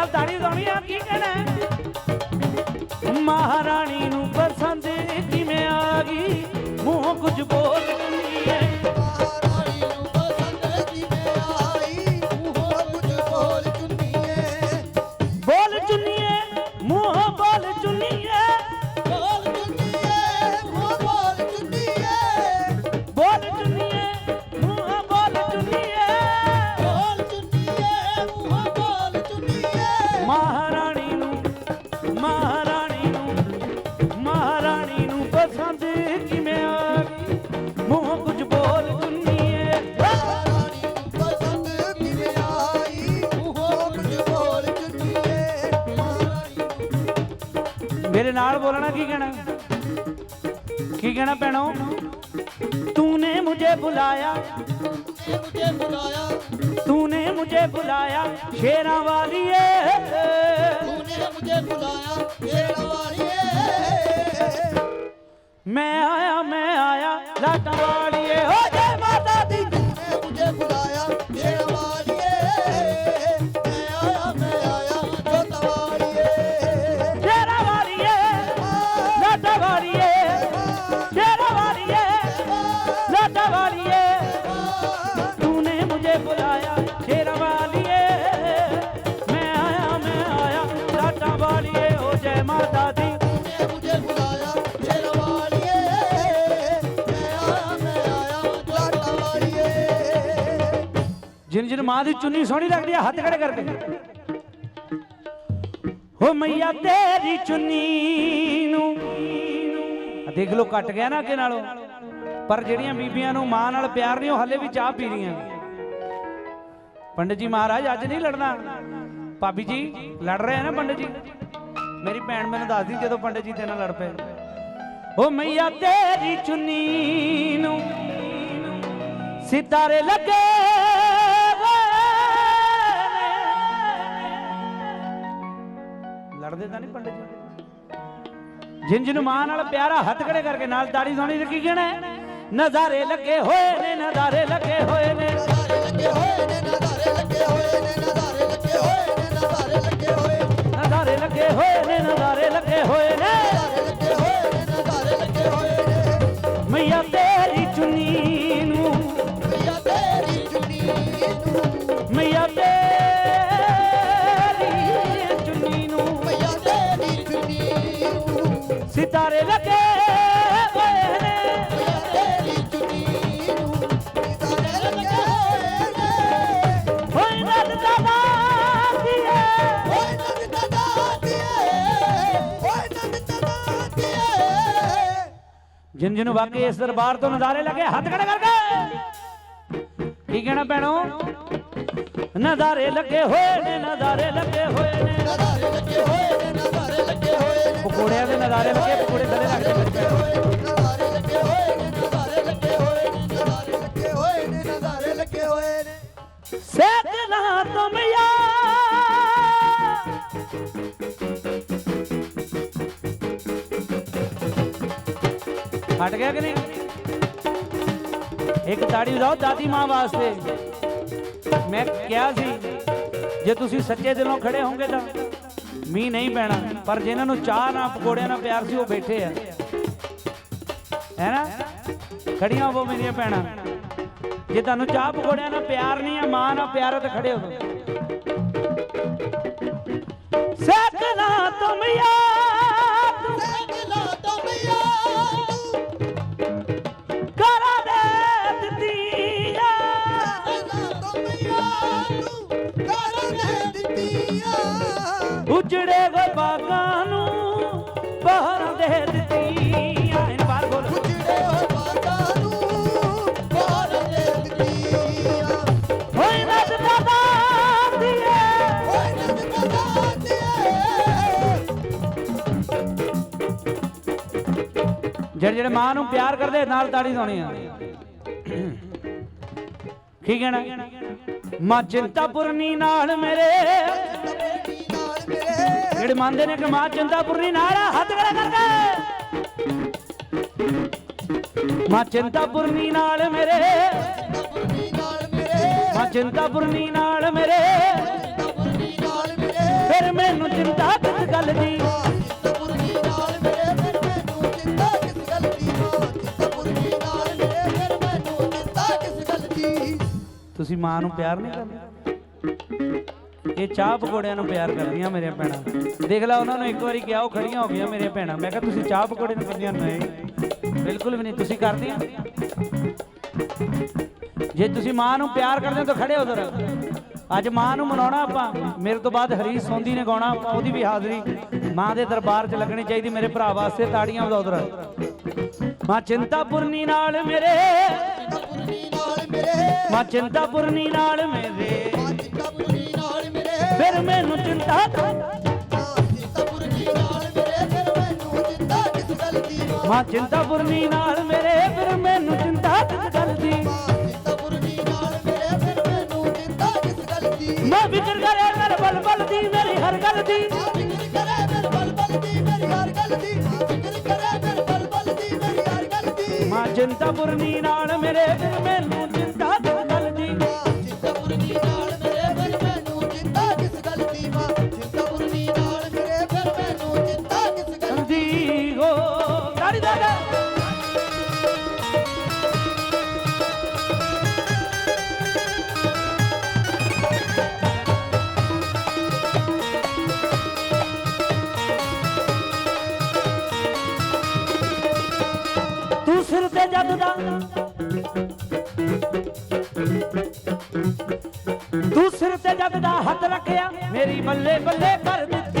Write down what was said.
ਨਾਲ ਦਾੜੀ ਲਾਉਣੀ ਆ ਕੀ ਕਹਿਣਾ ਮਹਾਰਾਣੀ ਨੂੰ ਪਸੰਦ ਕਿਵੇਂ ਆ ਗਈ? ਮੂੰਹ ਕੁਝ ਬੋਲ ਕੀ ਕਹਿਣਾ? ਕੀ ਕਹਿਣਾ ਭੈਣੋ? ਤੂਨੇ ਮੁਝੇ ਬੁਲਾਇਆ। ਨੇ ਮੁਝੇ ਬੁਲਾਇਆ ਤੂਨੇ ਮੁਝੇ ਬੁਲਾਇਆ। ਸ਼ੇਰਾਂ ਵਾਲੀਏ। ਤੂਨੇ ਮੁਝੇ ਬੁਲਾਇਆ। ਜਿਨ ਜਿਨ ਮਾਂ ਦੀ ਚੁੰਨੀ ਸੋਹਣੀ ਲੱਗਦੀ ਹੈ ਹੱਥ ਖੜੇ ਕਰਕੇ। ਹੋ ਮਈਆ, ਤੇਰੀ ਚੁੰਨੀ ਨੂੰ। ਦੇਖ ਲੋ ਕੱਟ ਗਿਆ ਨਾ ਅੱਗੇ ਨਾਲੋਂ। ਪਰ ਜਿਹੜੀਆਂ ਬੀਬੀਆਂ ਨੂੰ ਮਾਂ ਨਾਲ ਪਿਆਰ ਨਹੀਂ, ਉਹ ਹੱਲੇ ਵੀ ਚਾਹ ਪੀ ਰਹੀਆਂ। ਪੰਡਿਤ ਜੀ ਮਹਾਰਾਜ, ਅੱਜ ਨਹੀਂ ਲੜਨਾ। ਭਾਬੀ ਜੀ, ਲੜ ਰਹੇ ਆ ਨਾ ਪੰਡਿਤ ਜੀ? ਮੇਰੀ ਭੈਣ ਮੈਨੂੰ ਦੱਸਦੀ ਜਦੋਂ ਪੰਡਿਤ ਜੀ ਤੇ ਨਾਲ ਲੜ ਪਏ। ਓ ਮਈਆ, ਤੇਰੀ ਚੁੰਨੀ ਨੂੰ। ਸਿਤਾਰੇ ਲੱਗੇ ਹੋਏ ਤਾਂ ਨਹੀਂ ਪੰਡਿਤ ਜੀ? ਜਿਨ ਜਿਨ ਮਾਂ ਨਾਲ ਪਿਆਰਾ ਹੱਥ ਖੜੇ ਕਰਕੇ ਨਾਲ ਦਾੜੀ ਸੋਣੀ ਤੇ ਕੀ ਕਹਿਣਾ ਨਜ਼ਾਰੇ ਲੱਗੇ ਹੋਏ ਨੇ ਨਜ਼ਾਰੇ ਲੱਗੇ ਹੋਏ ਨੇ, ਨਜ਼ਾਰੇ ਲੱਗੇ ਹੋਏ ਨੇ। ਨਜ਼ਾਰੇ ਲੱਗੇ ਹੋਏ ਨੇ ਨਜ਼ਾਰੇ ਲੱਗੇ ਹੋਏ ਨੇ ਨਜ਼ਾਰੇ ਲੱਗੇ ਹੋਏ ਨਜ਼ਾਰੇ ਲੱਗੇ ਹੋਏ ਨੇ, ਨਜ਼ਾਰੇ ਲੱਗੇ ਹੋਏ ਨੇ। ਸਿਤਾਰੇ ਲੱਗੇ ਹੋਏ ਨੇ। ਤੇਰੀ ਚੁੰਨੀ ਨੂੰ ਨਜ਼ਾਰੇ ਲੱਗੇ ਹੋਏ ਨੇ ਹੋਏ ਨਦ ਦਾਦਾ ਦੀਏ ਓਏ ਨੰਦ ਦਾਦੀਏ ਓਏ ਨੰਦ ਦਾਦੀਏ ਜਿਨ ਜਿਨ ਵਾਕਈ ਇਸ ਦਰਬਾਰ ਤੋਂ ਨਜ਼ਾਰੇ ਲੱਗੇ, ਹੱਥ ਖੜੇ ਕਰਕੇ। ਕੀ ਕਹਿਣਾ ਭੈਣੋ? ਨਜ਼ਾਰੇ ਲੱਗੇ ਹੋਏ ਨੇ ਨਜ਼ਾਰੇ ਲੱਗੇ ਹੋਏ ਨੇ, ਨਜ਼ਾਰੇ ਲੱਗੇ ਹੋਏ ਨੇ। ਪਕੌੜਿਆਂ ਦੇ ਨਜ਼ਾਰੇ ਲੱਗੇ ਪਕੌੜੇ ਥੱਲੇ ਰੱਖ ਕੇ ਬੈਠੇ ਹੋਏ। ਨਜ਼ਾਰੇ ਲੱਗੇ ਹਟ ਗਿਆ ਕਿ ਨਹੀਂ? ਇੱਕ ਤਾੜੀ ਵਜਾਓ ਦਾਦੀ ਮਾਂ ਵਾਸਤੇ। ਮੈਂ ਕਿਹਾ ਸੀ, ਜੇ ਤੁਸੀਂ ਸੱਚੇ ਦਿਲੋਂ ਖੜੇ ਹੋਗੇ ਤਾਂ। ਮੀਂਹ ਨਹੀਂ ਪੈਣਾ, ਪਰ ਜਿਨ੍ਹਾਂ ਨੂੰ ਚਾਹ ਨਾਲ ਪਕੌੜਿਆਂ ਨਾਲ ਪਿਆਰ ਸੀ, ਉਹ ਬੈਠੇ ਆ। ਹੈ ਨਾ? ਖੜੀਆਂ ਹੋਵੋ ਮੇਰੀਆਂ ਭੈਣਾਂ ਜੇ ਤੁਹਾਨੂੰ ਚਾਹ, ਪਕੌੜਿਆਂ ਨਾਲ ਪਿਆਰ ਨਹੀਂ ਆ, ਮਾਂ ਨਾਲ ਪਿਆਰ ਹੈ ਤਾਂ ਖੜੇ ਹੋ ਉਜੜੇ ਬਾਗਾਂ ਨੂੰ ਬਹਾਰਾਂ ਦੇ ਦਿੱਤੀਆਂ। ਇਹਨੂੰ ਬਾਹਰ ਬੋਲ। ਉਜੜੇ ਹੋਏ ਬਾਗਾਂ ਨੂੰ ਬਾਹਰ ਦੇ ਦਿੱਤੀਆਂ। ਹੋਏ ਨਦ ਦਾਦਾ ਦੀਏ ਓਏ ਨੰਦ ਦਾਦੀਏ ਜਿਹੜੇ ਜਿਹੜੇ ਮਾਂ ਨੂੰ ਪਿਆਰ ਕਰਦੇ ਨਾਲ ਤਾੜੀ ਲਾਉਣੀ ਆ। ਕੀ ਕਹਿਣਾ? ਮਾਂ ਚਿੰਤਾਪੁਰਨੀ ਨਾਲ ਮੇਰੇ ਨਾਲ ਮੇਰੇ ਜਿਹੜੇ ਮੰਨਦੇ ਨੇ ਕਿ ਮਾਂ ਚਿੰਤਾਪੁਰਨੀ ਨਾਲ ਹੱਥ ਖੜਾ ਕਰਕੇ ਮਾਂ ਚਿੰਤਾਪੁਰਨੀ ਨਾਲ ਮੇਰੇ। ਮਾਂ ਚਿੰਤਾਪੁਰਨੀ ਨਾਲ ਮੇਰੇ। ਫਿਰ ਮੈਨੂੰ ਚਿੰਤਾ ਕਿਸ ਗੱਲ ਦੀ? ਤੁਸੀਂ ਮਾਂ ਨੂੰ ਪਿਆਰ ਨਹੀਂ ਕਰਦੇ? ਇਹ ਚਾਹ ਪਕੌੜਿਆਂ ਨੂੰ ਪਿਆਰ ਕਰਦੀਆਂ ਮੇਰੀਆਂ ਭੈਣਾਂ। ਦੇਖ ਲਾ, ਉਹਨਾਂ ਨੂੰ ਇੱਕ ਵਾਰੀ ਕਿਹਾ, ਉਹ ਖੜੀਆਂ ਹੋ ਗਈਆਂ ਮੇਰੇ ਭੈਣਾਂ। ਮੈਂ ਕਿਹਾ, ਤੁਸੀਂ ਚਾਹ ਪਕੌੜੇ ਨੂੰ ਕਹਿੰਦੀਆਂ ਨਹੀਂ ਬਿਲਕੁਲ ਵੀ ਨਹੀਂ, ਤੁਸੀਂ ਕਰਦੀਆਂ ਜੇ ਤੁਸੀਂ ਮਾਂ ਨੂੰ ਪਿਆਰ ਕਰਦੇ ਹੋ ਤਾਂ ਖੜੇ ਹੋ ਜ਼ਰਾ। ਅੱਜ ਮਾਂ ਨੂੰ ਮਨਾਉਣਾ ਆਪਾਂ, ਮੇਰੇ ਤੋਂ ਬਾਅਦ ਹਰੀਸ਼ ਸੋਂਦੀ ਨੇ ਗਾਉਣਾ, ਆਪਾਂ ਉਹਦੀ ਵੀ ਹਾਜ਼ਰੀ। ਮਾਂ ਦੇ ਦਰਬਾਰ 'ਚ ਲੱਗਣੀ ਚਾਹੀਦੀ, ਮੇਰੇ ਭਰਾ ਵਾਸਤੇ ਤਾੜੀਆਂ ਵਜਾਓ ਜ਼ਰਾ। ਮਾਂ ਚਿੰਤਾਪੁਰਨੀ ਨਾਲ ਮੇਰੇ ਚਿੰਤਾਪੁਰਨੀ ਨਾਲ ਮੇਰੇ। ਮਾਂ ਚਿੰਤਾਪੁਰਨੀ ਨਾਲ ਮੇਰੇ। ਫਿਰ ਮੈਨੂੰ ਚਿੰਤਾ ਮਾਂ ਚਿੰਤਾਪੁਰਨੀ ਨਾਲ ਮੇਰੇ ਫਿਰ ਮੈਨੂੰ ਚਿੰਤਾ ਕਿਸ ਦੀ ਮਾਂ ਨਾਲ ਮੇਰੇ, ਫਿਰ ਮੈਨੂੰ ਚਿੰਤਾ ਕਿਸ ਗੱਲ ਦੀ? ਨਾਲ ਮੇਰੇ ਫਿਰ ਮੈਂ ਫਿਕਰ ਕਰੇ ਮੇਰੇ ਬਲ ਬਲ ਦੀ, ਮੇਰੀ ਹਰ ਗੱਲ ਦੀ। ਮਾਂ ਫਿਕਰ ਕਰੇ ਮੇਰੇ ਬਲ ਬਲ ਤੂੰ ਸਿਰ ਦਾ। ਤੂੰ ਸਿਰ ਤੇ ਜੱਗ ਦਾ ਹੱਥ ਰੱਖਿਆ, ਮੇਰੀ ਬੱਲੇ ਬੱਲੇ ਕਰ ਦਿੱਤੀ।